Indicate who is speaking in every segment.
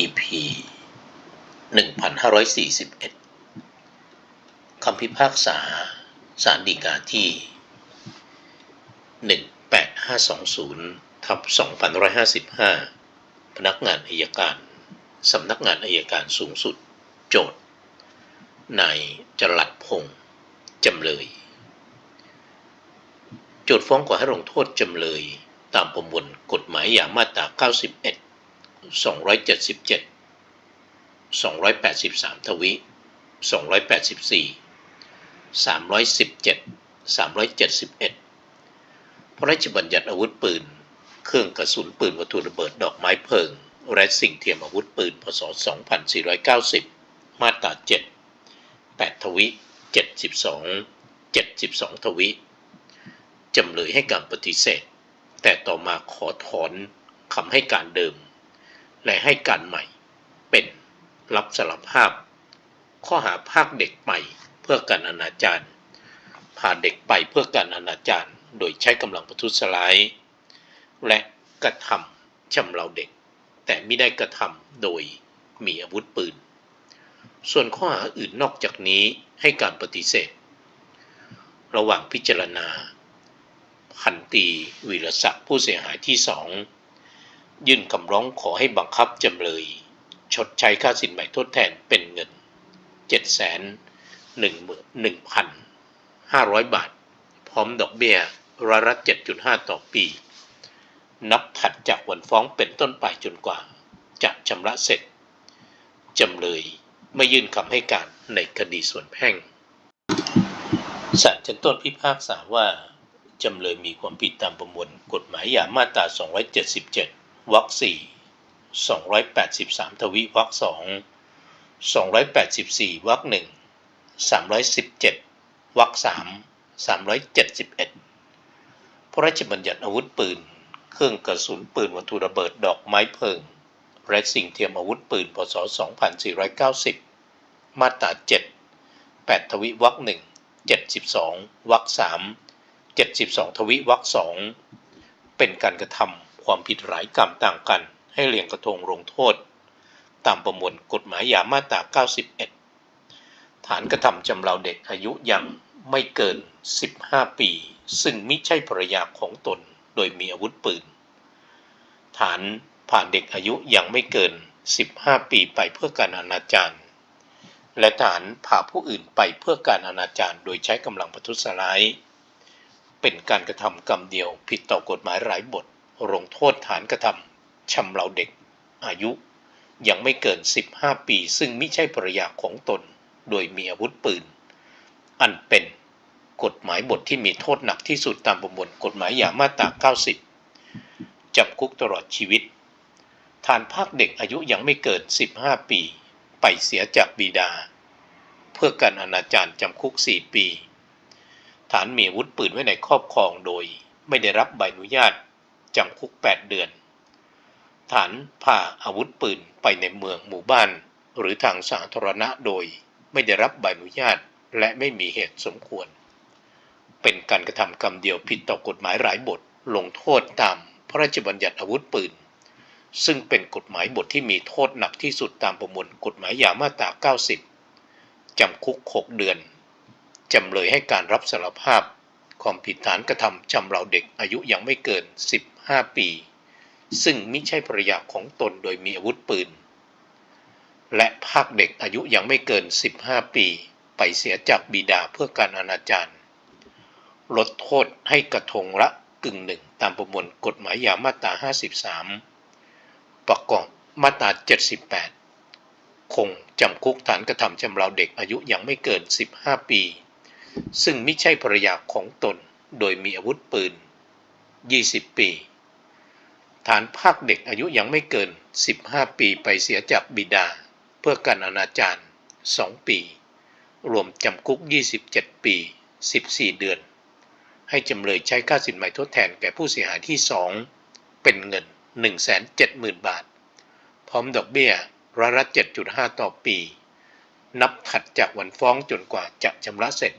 Speaker 1: EP 1541 คำพิพากษาสารดีกาที่ 18520ทับ2555 พนักงานอายการ สำนักงานอายการสูงสุด โจทย์นายจรัดพงษ์จำเลย โจทย์ฟ้องขอให้ลงโทษจำเลย ตามประมวลกฎหมายอย่างมาตรา91 277 283 ทวิ284 317 371 พระราชบัญญัติอาวุธปืน เครื่องกระสุนปืนวัตถุระเบิดดอกไม้เพลิง และสิ่งเทียมอาวุธปืน พศ 2490 มาตรา 7 8 ทวิ72 72 ทวิจำเลยให้การปฏิเสธ แต่ต่อมาขอถอนคำให้การเดิม และให้การใหม่ เป็นรับสารภาพ ข้อหาภาคเด็กไปเพื่อการอนาจารพาเด็กไปเพื่อการอนาจารโดยใช้กำลังประทุษร้าย และกระทำชำเราเด็ก แต่ไม่ได้กระทำโดยมีอาวุธปืน ส่วนข้อหาอื่นนอกจากนี้ให้การปฏิเสธ ระหว่างพิจารณาพันตีวีรศักดิ์ผู้เสียหายที่สอง ยื่นคำร้องขอให้บังคับจำเลย ชดใช้ค่าสินใหม่ทดแทนเป็นเงิน 7 1 1 500 บาท พร้อมดอกเบี้ยร้อยละ7.5 ต่อปี นับถัดจากวันฟ้องเป็นต้นไปจนกว่า จะชำระเสร็จ จำเลยไม่ยื่นคำให้การในคดีส่วนแพ่งศาลชั้นต้นพิพากษาว่า จำเลยมีความผิดตามประมวลกฎหมายยามาตรา 277 วักสี่สองร้อยแปดสิบสามทวีวักสองสองร้อยแปดสิบสี่วักหนึ่งสามร้อยสิบเจ็ดวักสามสามร้อยเจ็ดสิบเอ็ดพระราชบัญญัติอาวุธปืน เครื่องกระสุนปืนวัตถุระเบิดดอกไม้เพลิง และสิ่งเทียมอาวุธปืน พศ 2490 มาตรา 7 8 ทวิวรรคหนึ่ง72วรรคสาม72 ทวิวรรคสองเป็นการกระทำ ความผิดหลายกรรมต่างกัน ให้เรียงกระทงลงโทษ ตามประมวลกฎหมายยามาตรา 91 ฐานกระทำจำเราเด็กอายุยังไม่เกิน 15 ปี ซึ่งมิใช่ภรรยาของตนโดยมีอาวุธปืน ฐานผ่านเด็กอายุยังไม่เกิน 15 ปีไปเพื่อการอนาจารและฐานพาผู้อื่นไปเพื่อการอนาจารโดยใช้กำลังประทุษร้าย เป็นการกระทำกรรมเดียวผิดต่อกฎหมายหลายบท ลงโทษฐานกระทำชำเราเด็ก อายุ ยังไม่เกิน 15 ปี ซึ่งมิใช่ภรรยาของตน โดยมีอาวุธปืน อันเป็นกฎหมายบทที่มีโทษหนักที่สุดตามประมวลกฎหมายยามาตรา 90จำคุกตลอดชีวิต ฐานภาคเด็กอายุยังไม่เกิน 15 ปี ไปเสียจากบิดา เพื่อการอนาจารจำคุก 4 ปี ฐานมีอาวุธปืนไว้ในครอบครองโดยไม่ได้รับใบอนุญาต จำคุก 8 เดือน ฐานพาอาวุธปืนไปในเมืองหมู่บ้าน หรือทางสาธารณะโดยไม่ได้รับใบอนุญาตและไม่มีเหตุสมควร เป็นการกระทำกรรมเดียวผิดต่อกฎหมายหลายบทลงโทษตามพระราชบัญญัติอาวุธปืน ซึ่งเป็นกฎหมายบทที่มีโทษหนักที่สุดตามประมวลกฎหมายยามาตรา 90 จำคุก 6 เดือน จำเลยให้การรับสารภาพความผิดฐานกระทำชำเราเด็กอายุยังไม่เกิน 15ปี ซึ่งมิใช่ภรรยาของตนโดยมีอาวุธปืน และภาคเด็กอายุยังไม่เกิน 15 ปี ไปเสียจากบิดาเพื่อการอนาจารลดโทษให้กระทงละกึ่งหนึ่งตามประมวลกฎหมายยามาตรา 53 ประกอบมาตรา 78 คงจำคุกฐานกระทำชำเราเด็กอายุยังไม่เกิน 15 ปี ซึ่งไม่ใช่ภรรยาของตนโดยมีอาวุธปืน 20 ปี ฐานภาคเด็กอายุยังไม่เกิน 15 ปีไปเสียจากบิดา เพื่อการอนาจาร2 ปี รวมจำคุก 27 ปี 14 เดือน ให้จำเลยใช้ค่าสินไหมทดแทนแก่ผู้เสียหายที่ 2 เป็นเงิน 170,000 บาท พร้อมดอกเบี้ยร้อยละ7.5 ต่อปี นับถัดจากวันฟ้องจนกว่าจะชำระเสร็จ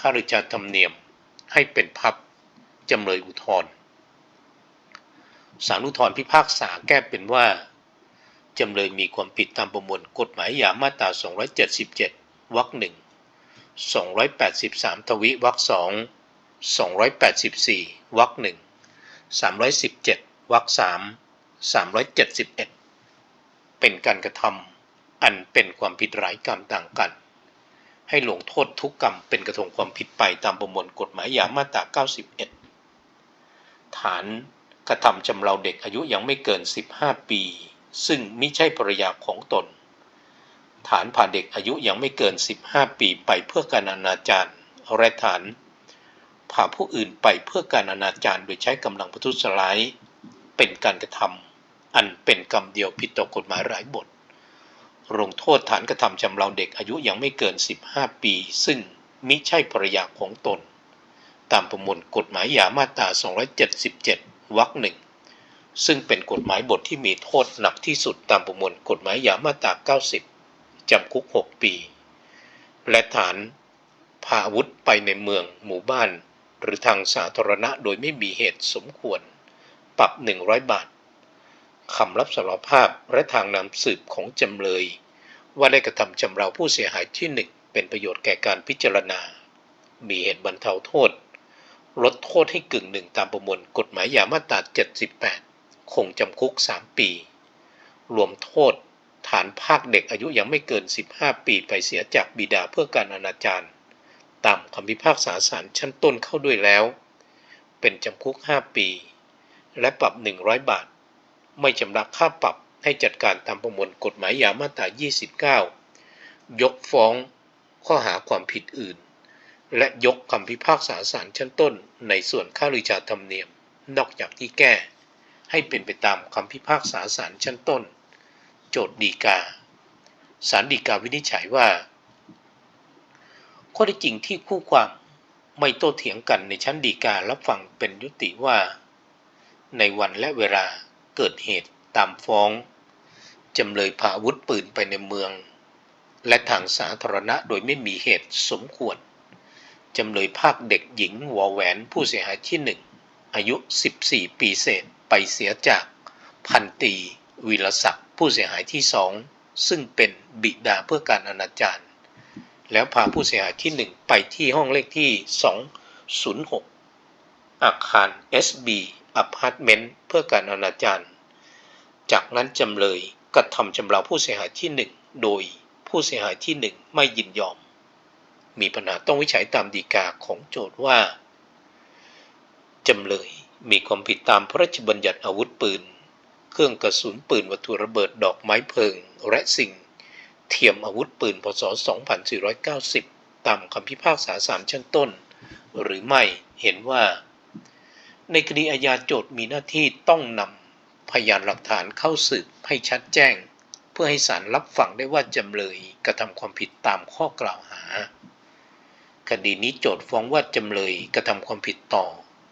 Speaker 1: ค่าราชธรรมเนียมให้เป็นพับจำเลยอุทธรณ์ ศาลอุทธรพิพากษาแก้เป็นว่า จำเลยมีความผิดตามประมวลกฎหมายยามาตรา 277 วรรคหนึ่ง 283 ทวิวรรคสอง 284 วรรคหนึ่ง 317 วรรคสาม 371 เป็นการกระทำอันเป็นความผิดหลายกรรมต่างกัน ให้ลงโทษทุกกรรมเป็นกระทงความผิดไปตามประมวลกฎหมายยามาตรา 91 ฐาน กระทำจำเราเด็กอายุยังไม่เกิน 15 ปี ซึ่งมิใช่ภรรยาของตน ฐานพาเด็กอายุยังไม่เกิน 15 ปีไปเพื่อการอนาจารและฐานพาผู้อื่นไปเพื่อการอนาจารโดยใช้กำลังประทุษร้ายเป็นการกระทำอันเป็นกรรมเดียวผิดต่อกฎหมายหลายบทลงโทษฐานกระทำจำเราเด็กอายุยังไม่เกิน 15 ปี ซึ่งมิใช่ภรรยาของตน ตามประมวลกฎหมายยามาตรา 277 วรรคหนึ่งซึ่งเป็นกฎหมายบทที่มีโทษหนักที่สุดตามประมวลกฎหมายยามาตรา 90 จำคุก 6 ปี และฐานพาอาวุธไปในเมืองหมู่บ้าน หรือทางสาธารณะโดยไม่มีเหตุสมควร ปรับ 100 บาท คำรับสารภาพและทางนำสืบของจำเลย ว่าได้กระทำจำเราผู้เสียหายที่หนึ่งเป็นประโยชน์แก่การพิจารณา มีเหตุบรรเทาโทษ ลดโทษให้กึ่งหนึ่งตามประมวลกฎหมายยามาตรา 78 คงจำคุก 3 ปี รวมโทษฐานภาคเด็กอายุยังไม่เกิน 15 ปีไปเสียจากบิดาเพื่อการอนาจารตามคำพิพากษาศาลชั้นต้นเข้าด้วยแล้ว เป็นจำคุก 5 ปี และปรับ 100 บาท ไม่ชำระค่าปรับให้จัดการตามประมวลกฎหมายยามาตรา 29 ยกฟ้องข้อหาความผิดอื่น และยกคำพิพากษาศาลชั้นต้นในส่วนค่าริชาธรรมเนียม นอกจากที่แก้ ให้เป็นไปตามคำพิพากษาศาลชั้นต้น โจทย์ดีกาศาลฎีกาวินิจฉัยว่า ข้อเท็จจริงที่คู่ความไม่โต้เถียงกันในชั้นฎีการับฟังเป็นยุติว่า ในวันและเวลาเกิดเหตุตามฟ้องจำเลยพาอาวุธปืนไปในเมือง และทางสาธารณะโดยไม่มีเหตุสมควร จำเลยภาคเด็กหญิงวอแหวนผู้เสียหายที่หนึ่งอายุ 14 ปีเศษไปเสียจากพันตีวีรศักดิ์ผู้เสียหายที่สองซึ่งเป็นบิดาเพื่อการอนาจารแล้วพาผู้เสียหายที่หนึ่งไปที่ห้องเลขที่ 206 อาคาร SB อพาร์ตเมนต์เพื่อการอนาจารจากนั้นจำเลยกระทำจำเราผู้เสียหายที่หนึ่งโดยผู้เสียหายที่หนึ่งไม่ยินยอม มีปัญหาต้องวิจัยตามดีกาของโจทย์ว่า จำเลยมีความผิดตามพระราชบัญญัติอาวุธปืน เครื่องกระสุนปืนวัตถุระเบิดดอกไม้เพลิง และสิ่ง เทียมอาวุธปืนพศ 2490 ตามคำพิพากษาศาลชั้นต้น หรือไม่เห็นว่า ในคดีอาญาโจทย์มีหน้าที่ต้องนำพยานหลักฐานเข้าสืบให้ชัดแจ้ง เพื่อให้ศาลรับฟังได้ว่าจำเลยกระทำความผิดตามข้อกล่าวหา คดีนี้โจทย์ฟ้องว่าจำเลยกระทำความผิดต่อ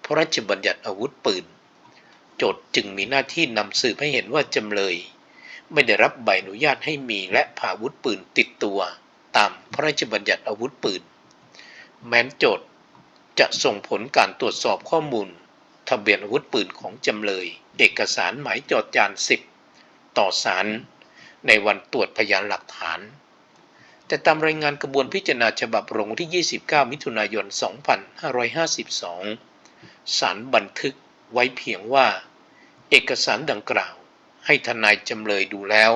Speaker 1: พระราชบัญญัติอาวุธปืน โจทย์จึงมีหน้าที่นำสืบให้เห็นว่าจำเลย ไม่ได้รับใบอนุญาตให้มีและพาอาวุธปืนติดตัว ตามพระราชบัญญัติอาวุธปืน แม้นโจทย์จะส่งผลการตรวจสอบข้อมูล ทะเบียนอาวุธปืนของจำเลย เอกสารหมายจอดจาน10ต่อศาลในวันตรวจพยานหลักฐาน แต่ตามรายงานกระบวนพิจารณาฉบับลงที่ 29 มิถุนายน 2552 ศาลบันทึกไว้เพียงว่า เอกสารดังกล่าว ให้ทนายจำเลยดูแล้ว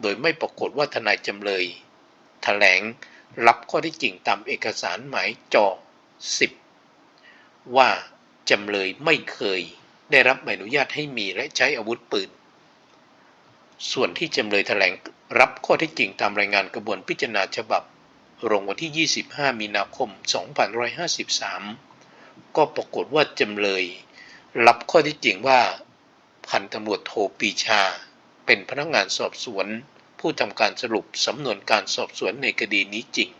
Speaker 1: โดยไม่ปรากฏว่าทนายจำเลยแถลงรับข้อที่จริงตามเอกสารหมายจอ 10 ว่าจำเลยไม่เคยได้รับใบอนุญาตให้มีและใช้อาวุธปืน ส่วนที่จำเลยแถลงรับข้อเท็จจริงตามรายงานกระบวนพิจารณาฉบับลงวันที่ 25 มีนาคม 2553 ก็ปรากฏว่าจำเลย รับข้อเท็จจริงว่า พันตำรวจโทปีชา เป็นพนักงานสอบสวน ผู้ทำการสรุปสำนวนการสอบสวนในคดีนี้จริง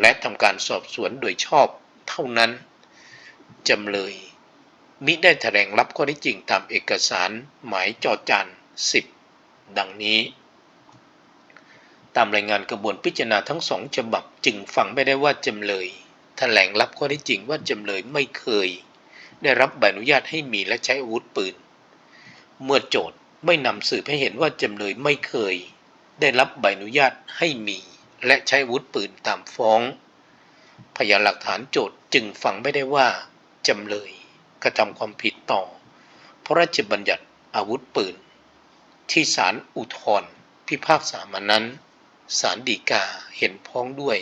Speaker 1: และทำการสอบสวนโดยชอบเท่านั้น จำเลยมิได้แถลงรับข้อเท็จจริงตามเอกสารหมายจอจาน10 ดังนี้ ตามรายงานกระบวนพิจารณาทั้งสองฉบับจึงฟังไม่ได้ว่าจำเลยแถลงรับข้อท็จจริงว่าจำเลยไม่เคย ได้รับใบอนุญาตให้มีและใช้อาวุธปืน เมื่อโจทย์ไม่นำสืบให้เห็นว่าจำเลยไม่เคย ได้รับใบอนุญาตให้มี และใช้อาวุธปืนตามฟ้อง พยานหลักฐานโจทย์จึงฟังไม่ได้ว่าจำเลยกระทำความผิดต่อ พระราชบัญญัติอาวุธปืน ที่ศาลอุทธร์พิพากษามานั้นศาลฎีกาเห็นพ้องด้วย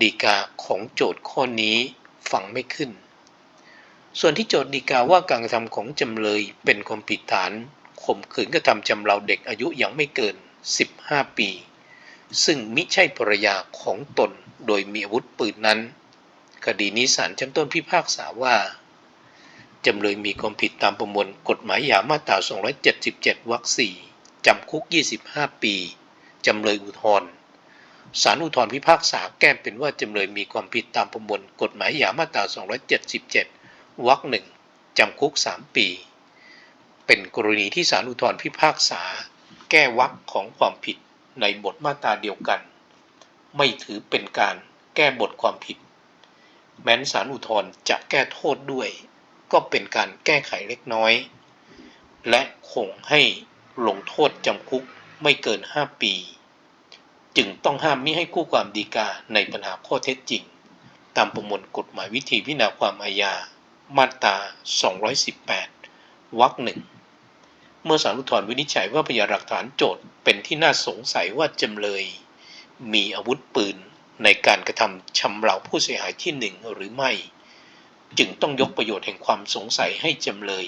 Speaker 1: ฎีกาของโจทย์ข้อนี้ฟังไม่ขึ้น ส่วนที่โจทย์ฎีกาว่าการกระทำของจำเลยเป็นความผิดฐานข่มขืนกระทำจำเราเด็กอายุยังไม่เกิน 15 ปี ซึ่งมิใช่ภรรยาของตนโดยมีอาวุธปืนนั้น คดีนี้ศาลชั้นต้นพิพากษาว่า จำเลยมีความผิดตามประมวลกฎหมายยามาตรา 277 วรรค 4 จำคุก 25 ปี จำเลยอุทธรณ์ศาลอุทธรณ์พิพากษาแก้เป็นว่าจำเลยมีความผิดตามประมวลกฎหมายยามาตรา 277 วรรค 1 จำคุก 3 ปี เป็นกรณีที่ศาลอุทธรณ์พิพากษา แก้วรรคของความผิดในบทมาตราเดียวกัน ไม่ถือเป็นการแก้บทความผิด แม้นศาลอุทธรณ์จะแก้โทษด้วย ก็เป็นการแก้ไขเล็กน้อย และคงให้ลงโทษจำคุกไม่เกิน 5 ปี จึงต้องห้ามมิให้คู่ความดีกาในปัญหาข้อเท็จจริง ตามประมวลกฎหมายวิธีพิจารณาความอาญา มาตรา 218 วรรคหนึ่ง เมื่อศาลอุทธรวินิจฉัยว่าพยานหลักฐานโจทย์เป็นที่น่าสงสัยว่าจำเลย มีอาวุธปืนในการกระทำชำเราผู้เสียหายที่หนึ่งหรือไม่ จึงต้องยกประโยชน์แห่งความสงสัยให้จำเลย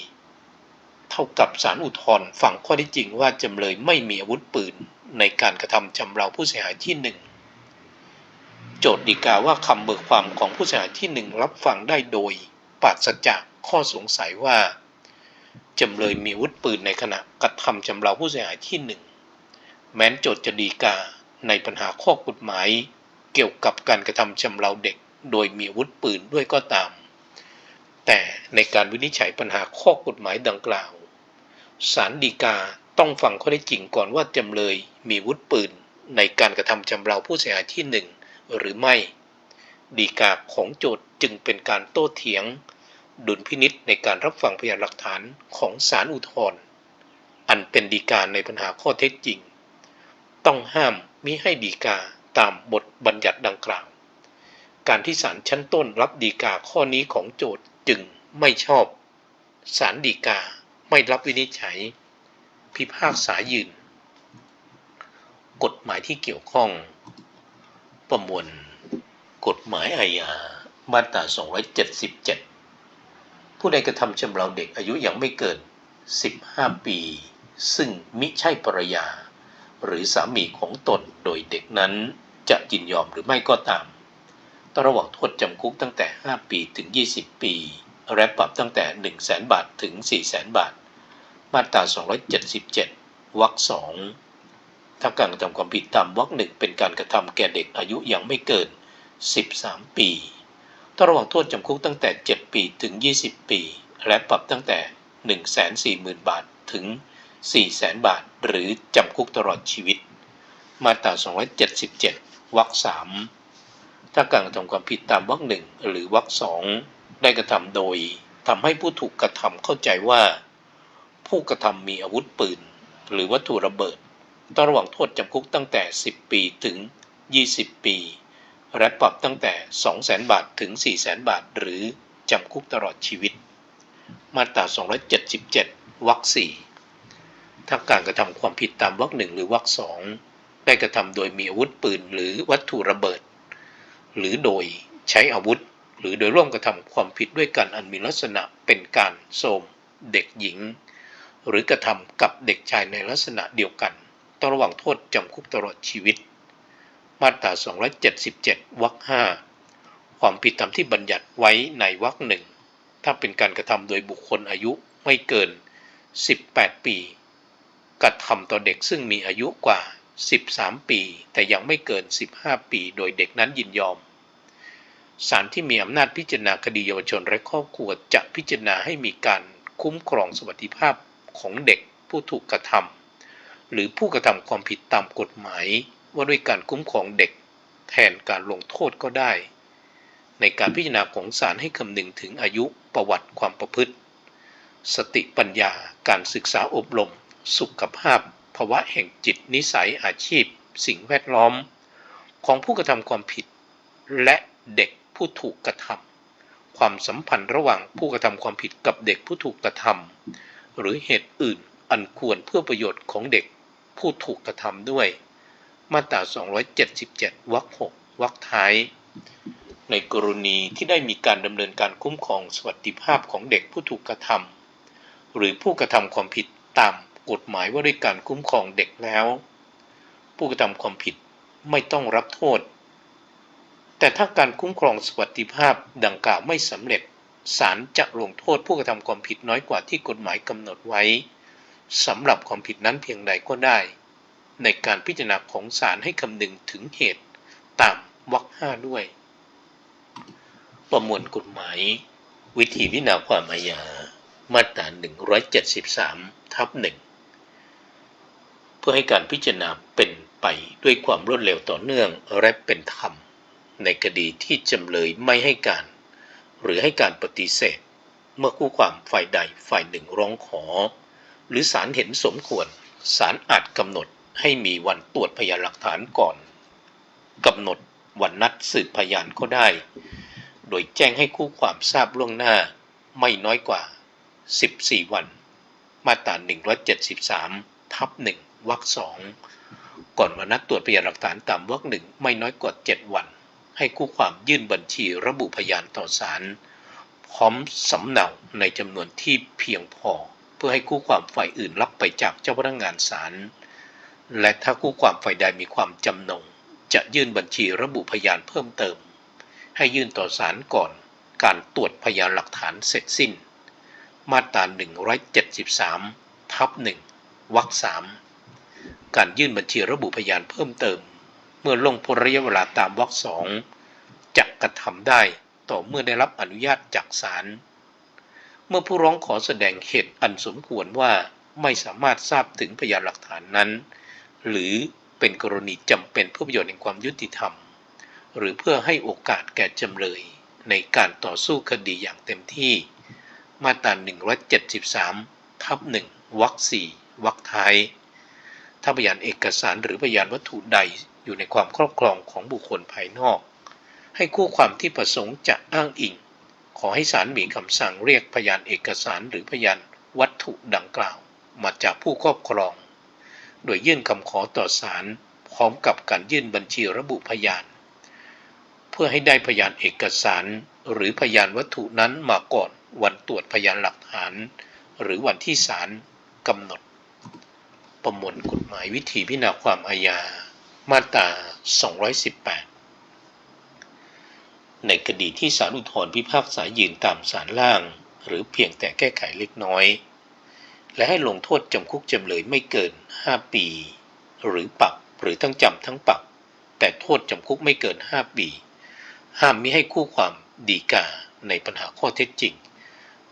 Speaker 1: เท่ากับศาลอุทธรณ์ฝั่งข้อที่จริงว่าจำเลยไม่มีอาวุธปืนในการกระทำชำเราผู้เสียหายที่หนึ่งโจทย์ดีกาว่าคำเบิกความของผู้เสียหายที่หนึ่งรับฟังได้โดยปราศจากข้อสงสัยว่าจำเลยมีอาวุธปืนในขณะกระทำชำเราผู้เสียหายที่หนึ่งแม้นโจทย์จะดีกาในปัญหาข้อกฎหมาย เกี่ยวกับการกระทำชำเราเด็ก โดยมีอาวุธปืนด้วยก็ตาม แต่ในการวินิจฉัยปัญหาข้อกฎหมายดังกล่าว ศาลฎีกาต้องฟังข้อได้จริงก่อนว่าจำเลยมีวุธปืนในการกระทำชำเราผู้เสียหายที่หนึ่งหรือไม่ฎีกาของโจทย์จึงเป็นการโต้เถียง ดุลพินิษในการรับฟังพยานหลักฐานของศาลอุทธรณ์อันเป็นฎีกาในปัญหาข้อเท็จจริง ต้องห้ามมิให้ฎีกาตามบทบัญญัติดังกล่าว การที่ศาลชั้นต้นรับฎีกาข้อนี้ของโจทย์ จึงไม่ชอบศาลฎีกาไม่รับวินิจฉัย พิพากษายืน กฎหมายที่เกี่ยวข้อง ประมวล กฎหมายอาญามาตรา 277 ผู้ใดกระทำชำเราเด็กอายุยังไม่เกิน 15 ปี ซึ่งมิใช่ภรรยา หรือสามีของตนโดยเด็กนั้นจะยินยอมหรือไม่ก็ตาม ต้องระหว่างโทษจำคุกตั้งแต่ 5 ปีถึง 20 ปี และปรับตั้งแต่ 1 0 0 0 0แบาทถึง4 0 0 0 0 0 บาท มาตรา 277 วรรคสองถ้าการกระทำความผิดตามวรรคหนึ่งเป็นการกระทำแก่เด็กอายุยังไม่เกิน 13 ปีต้องระหว่างโทษจำคุกตั้งแต่ 7 ปีถึง 20 ปี และปรับตั้งแต่ 140,000 บาทถึง 400,000 บาท หรือจำคุกตลอดชีวิต มาตรา 277 วรรคสาม ถ้าการกระทำความผิดตามวรรคหนึ่งหรือวรรคสองได้กระทำโดยทำให้ผู้ถูกกระทำเข้าใจว่า ผู้กระทำมีอาวุธปืน หรือวัตถุระเบิด ต้องระหว่างโทษจำคุกตั้งแต่ 10 ปีถึง 20 ปี และปรับตั้งแต่ 200,000 บาทถึง 400,000 บาท หรือจำคุกตลอดชีวิต มาตรา 277 วรรคสี่ถ้าการกระทำความผิดตามวรรคหนึ่งหรือวรรคสองได้กระทำโดยมีอาวุธปืนหรือวัตถุระเบิด หรือโดยใช้อาวุธ หรือโดยร่วมกระทำความผิดด้วยกันอันมีลักษณะเป็นการโทมเด็กหญิง หรือกระทำกับเด็กชายในลักษณะเดียวกันต้องระวังโทษจำคุกตลอดชีวิต มาตรา 277 วรรค 5 ความผิดตามที่บัญญัติไว้ในวรรคหนึ่งถ้าเป็นการกระทำโดยบุคคลอายุไม่เกิน 18 ปี กระทำต่อเด็กซึ่งมีอายุกว่า 13 ปี แต่ยังไม่เกิน 15 ปี โดยเด็กนั้นยินยอมศาลที่มีอำนาจพิจารณาคดีเยาวชนและครอบครัวจะพิจารณาให้มีการคุ้มครองสวัสดิภาพของเด็กผู้ถูกกระทำหรือผู้กระทำความผิดตามกฎหมาย ว่าด้วยการคุ้มครองเด็กแทนการลงโทษก็ได้ ในการพิจารณาของศาลให้คำนึงถึงอายุประวัติความประพฤติ สติปัญญาการศึกษาอบรม สุขภาพ ภาวะแห่งจิตนิสัยอาชีพ สิ่งแวดล้อม ของผู้กระทำความผิด และเด็กผู้ถูกกระทำความสัมพันธ์ระหว่างผู้กระทำความผิดกับเด็กผู้ถูกกระทำหรือเหตุอื่นอันควรเพื่อประโยชน์ของเด็กผู้ถูกกระทำด้วย มาตรา 277 วรรค 6 วรรคท้าย ในกรณีที่ได้มีการดำเนินการคุ้มครองสวัสดิภาพของเด็กผู้ถูกกระทำหรือผู้กระทำความผิดตาม กฎหมายว่าด้วยการคุ้มครองเด็กแล้ว ผู้กระทำความผิดไม่ต้องรับโทษ แต่ถ้าการคุ้มครองสวัสดิภาพดังกล่าวไม่สำเร็จศาลจะลงโทษผู้กระทำความผิดน้อยกว่าที่กฎหมายกำหนดไว้สำหรับความผิดนั้นเพียงใดก็ได้ ในการพิจารณาของศาลให้คำนึงถึงเหตุตามวรรคห้าด้วย ประมวลกฎหมาย วิธีพิจารณาความอาญามาตรา173 ทับหนึ่ง เพื่อให้การพิจารณาเป็นไปด้วยความรวดเร็วต่อเนื่องและเป็นธรรม ในคดีที่จำเลยไม่ให้การ หรือให้การปฏิเสธ เมื่อคู่ความฝ่ายใดฝ่ายหนึ่งร้องขอ หรือศาลเห็นสมควรศาลอาจกำหนดให้มีวันตรวจพยานหลักฐานก่อนกำหนดวันนัดสืบพยานก็ได้ โดยแจ้งให้คู่ความทราบล่วงหน้าไม่น้อยกว่า 14 วัน มาตรา173 ทับ1 วรรคสองก่อนวันนัดตรวจพยานหลักฐานตามวรรคหนึ่งไม่น้อยกว่า 7 วัน ให้คู่ความยื่นบัญชีระบุพยานต่อศาลพร้อมสำเนาในจำนวนที่เพียงพอ เพื่อให้คู่ความฝ่ายอื่นรับไปจากเจ้าพนักงานศาลและถ้าคู่ความฝ่ายใดมีความจำนง จะยื่นบัญชีระบุพยานเพิ่มเติม ให้ยื่นต่อศาลก่อนการตรวจพยานหลักฐานเสร็จสิ้น มาตรา173 ทับ1วรรคสาม การยื่นบัญชีระบุพยานเพิ่มเติม เมื่อลงพ้นระยะเวลาตามวรรคสองจะกระทำได้ต่อเมื่อได้รับอนุญาตจากศาลเมื่อผู้ร้องขอแสดงเหตุอันสมควรว่าไม่สามารถทราบถึงพยานหลักฐานนั้น หรือเป็นกรณีจำเป็นเพื่อประโยชน์ในความยุติธรรม หรือเพื่อให้โอกาสแก่จำเลยในการต่อสู้คดีอย่างเต็มที่ มาตรา173 ทับ1วรรค4วรรคท้าย ถ้าพยานเอกสารหรือพยานวัตถุใดอยู่ในความครอบครองของบุคคลภายนอก ให้คู่ความที่ประสงค์จะอ้างอิง ขอให้ศาลมีคำสั่งเรียกพยานเอกสารหรือพยานวัตถุดังกล่าว มาจากผู้ครอบครอง โดยยื่นคำขอต่อศาลพร้อมกับการยื่นบัญชีระบุพยาน เพื่อให้ได้พยานเอกสารหรือพยานวัตถุนั้นมาก่อนวันตรวจพยานหลักฐาน หรือวันที่ศาลกำหนด ประมวลกฎหมายวิธีพิจารณาความอาญา มาตรา 218 ในคดีที่ศาลอุทธรณ์พิพากษายืนตามศาลล่าง หรือเพียงแต่แก้ไขเล็กน้อย และให้ลงโทษจำคุกจำเลยไม่เกิน 5 ปี หรือปรับหรือทั้งจำทั้งปรับ แต่โทษจำคุกไม่เกิน 5 ปี ห้ามมิให้คู่ความดีกาในปัญหาข้อเท็จจริง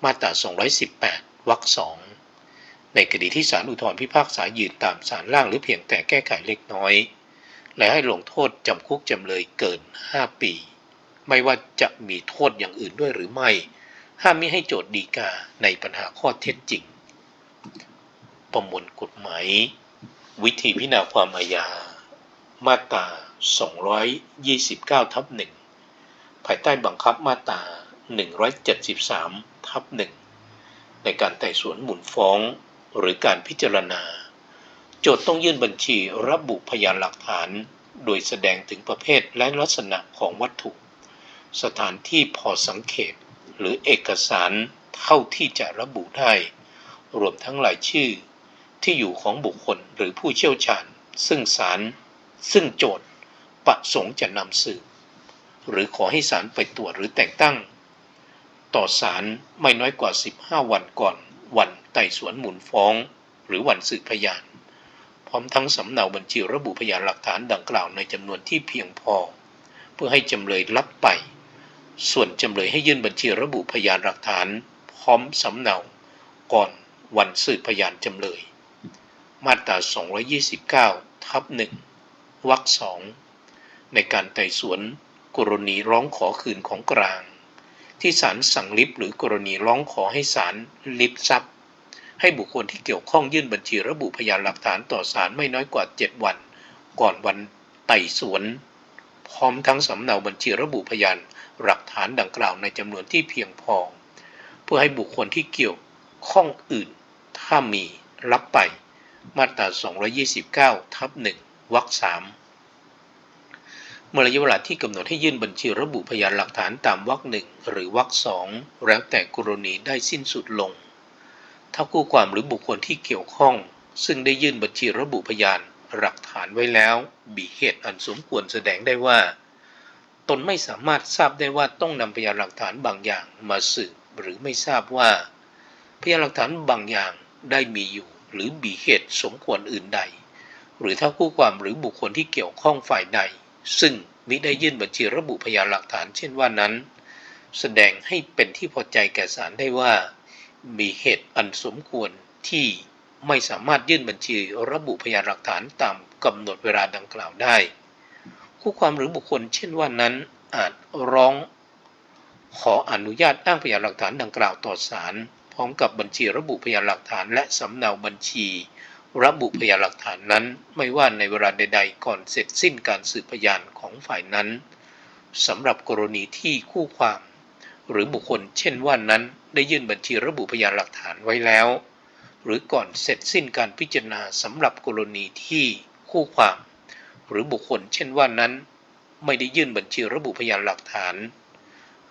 Speaker 1: มาตรา 218 วรรคสอง ในคดีที่ศาลอุทธรณ์พิพากษายืนตามศาลล่างหรือเพียงแต่แก้ไขเล็กน้อย และให้ลงโทษจำคุกจำเลยเกิน 5 ปี ไม่ว่าจะมีโทษอย่างอื่นด้วยหรือไม่ ห้ามมิให้โจทย์ดีกาในปัญหาข้อเท็จจริง ประมวลกฎหมาย วิธีพิจารณาความอาญา มาตรา 229 ทับหนึ่งภายใต้บังคับมาตรา 173 ทับหนึ่งในการไต่สวนหมุนฟ้อง หรือการพิจารณา โจทย์ต้องยื่นบัญชีระบุพยานหลักฐาน โดยแสดงถึงประเภทและลักษณะของวัตถุ สถานที่พอสังเกต หรือเอกสารเท่าที่จะระบุได้ รวมทั้งหลายชื่อ ที่อยู่ของบุคคลหรือผู้เชี่ยวชาญ ซึ่งศาลซึ่งโจทย์ประสงค์จะนำสืบหรือขอให้ศาลไปตรวจหรือแต่งตั้ง ต่อศาลไม่น้อยกว่า 15 วันก่อนวัน ไต่สวนหมุนฟ้อง หรือวันสืบพยาน พร้อมทั้งสำเนาบัญชีระบุพยานหลักฐานดังกล่าวในจำนวนที่เพียงพอ เพื่อให้จำเลยรับไป ส่วนจำเลยให้ยื่นบัญชีระบุพยานหลักฐาน พร้อมสำเนา ก่อนวันสืบพยานจำเลย มาตรา 229 ทับ1วรรคสองในการไต่สวนกรณีร้องขอคืนของกลาง ที่ศาลสั่งลิบหรือกรณีร้องขอให้ศาลลิบทรัพย์ ให้บุคคลที่เกี่ยวข้องยื่นบัญชีระบุพยานหลักฐานต่อศาลไม่น้อยกว่า 7 วัน ก่อนวันไต่สวน พร้อมทั้งสำเนาบัญชีระบุพยานหลักฐานดังกล่าวในจำนวนที่เพียงพอ เพื่อให้บุคคลที่เกี่ยวข้องอื่น ถ้ามีรับไป มาตรา 229 ทับ 1 วรรค 3 เมื่อระยะเวลาที่กำหนดให้ยื่นบัญชีระบุพยานหลักฐานตามวรรคหนึ่งหรือวรรคสองแล้วแต่กรณีได้สิ้นสุดลงาคู่ความหรือบุคคลที่เกี่ยวข้อง ซึ่งได้ยื่นบัญชีระบุพยานหลักฐานไว้แล้วมีเหตุอันสมควรแสดงได้ว่า ตนไม่สามารถทราบได้ว่าต้องนำพยานหลักฐานบางอย่างมาสืบหรือไม่ทราบว่า พยานหลักฐานบางอย่างได้มีอยู่ หรือมีเหตุสมควรอื่นใด หรือถ้าคู่ความหรือบุคคลที่เกี่ยวข้องฝ่ายใด ซึ่งมิได้ยื่นบัญชีระบุพยานหลักฐานเช่นว่านั้น แสดงให้เป็นที่พอใจแก่ศาลได้ว่า มีเหตุอันสมควรที่ไม่สามารถยื่นบัญชีระบุพยานหลักฐานตามกำหนดเวลาดังกล่าวได้ คู่ความหรือบุคคลเช่นว่านั้นอาจร้อง ขออนุญาตอ้างพยานหลักฐานดังกล่าวต่อศาลพร้อมกับบัญชีระบุพยานหลักฐานและสำเนาบัญชี ระบุพยานหลักฐานนั้น ไม่ว่าในเวลาใด ๆ ก่อนเสร็จสิ้นการสืบพยานของฝ่ายนั้นสำหรับกรณีที่คู่ความ หรือบุคคลเช่นว่านั้นได้ยื่นบัญชีระบุพยานหลักฐานไว้แล้ว หรือก่อนเสร็จสิ้นการพิจารณาสำหรับกรณีที่คู่ความ หรือบุคคลเช่นว่านั้น ไม่ได้ยื่นบัญชีระบุพยานหลักฐาน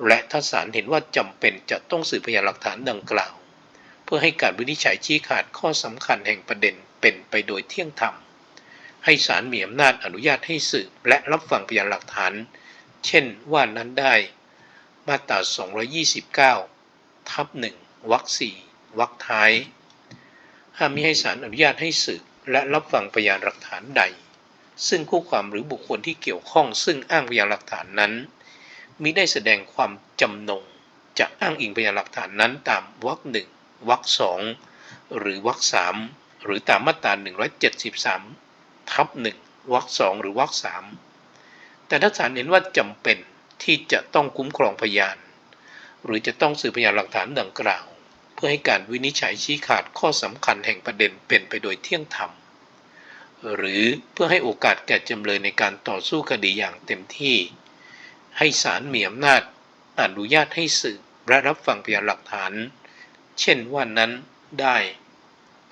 Speaker 1: และถ้าศาลเห็นว่าจำเป็นจะต้องสืบพยานหลักฐานดังกล่าว เพื่อให้การวินิจฉัยชี้ขาดข้อสำคัญแห่งประเด็นเป็นไปโดยเที่ยงธรรมให้ศาลมีอำนาจอนุญาตให้สืบและรับฟังพยานหลักฐาน เช่นว่านั้นได้ มาตรา 229 ทับ1วรรค4วรรคท้าย ห้ามมิให้ศาลอนุญาตให้สืบและรับฟังพยานหลักฐานใด ซึ่งคู่ความหรือบุคคลที่เกี่ยวข้องซึ่งอ้างพยานหลักฐานนั้นมิได้แสดงความจำนงจะอ้างอิงพยานหลักฐานนั้นตามวรรคหนึ่งวรรคสองหรือวรรคสามหรือตามมาตรา 173 ทับหนึ่งวรรคสองหรือวรรคสามแต่ถ้าศาลเห็นว่าจำเป็น ที่จะต้องคุ้มครองพยาน หรือจะต้องสืบพยานหลักฐานดังกล่าว เพื่อให้การวินิจฉัยชี้ขาดข้อสำคัญแห่งประเด็นเป็นไปโดยเที่ยงธรรม หรือเพื่อให้โอกาสแก่จำเลยในการต่อสู้คดีอย่างเต็มที่ ให้ศาลมีอำนาจอนุญาตให้สืบและรับฟังพยานหลักฐาน เช่นว่านั้นได้